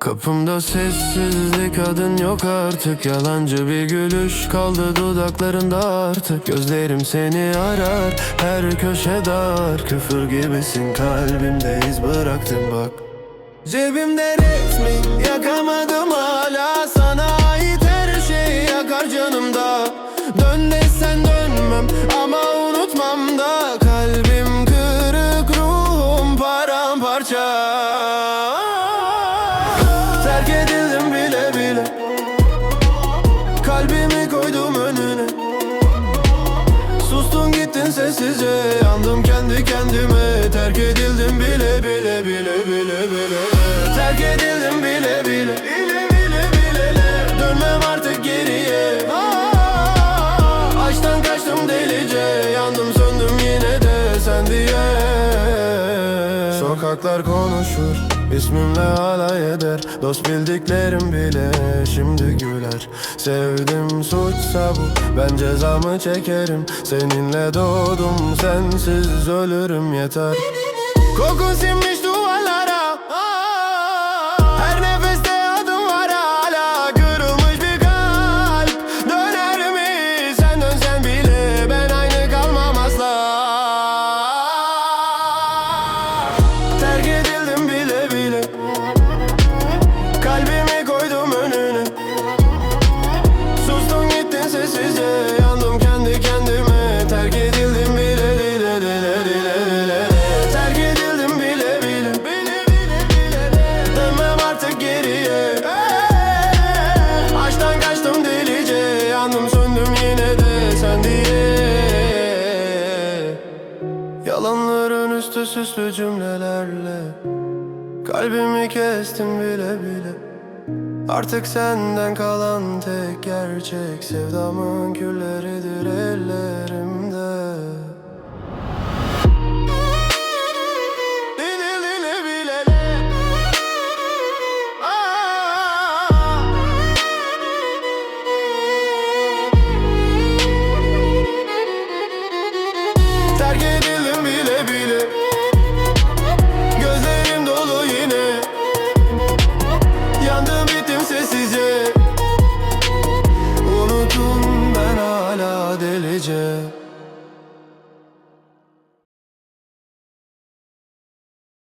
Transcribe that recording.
Kapımda sessizlik adın yok artık. Yalancı bir gülüş kaldı dudaklarında artık. Gözlerim seni arar her köşe dar. Küfür gibisin kalbimde iz bıraktın bak. Cebimde resmin yakamadım hala Sana ait her şey yakar canımda. Dön desen dönmem ama Gittin sessizce Yandım kendi kendime. Terk edildim bile bile bile bile bile. Terk edildim bile Bile bile Sokaklar konuşur ismimle alay eder. Dost bildiklerim bile şimdi güler. Sevdim suçsa bu ben cezamı çekerim. Seninle doğdum sensiz ölürüm yeter. Kokun sinmiş Yalanların üstü süslü cümlelerle Kalbimi kestim bile bile Artık senden kalan tek gerçek Sevdamın külleridir ellerimde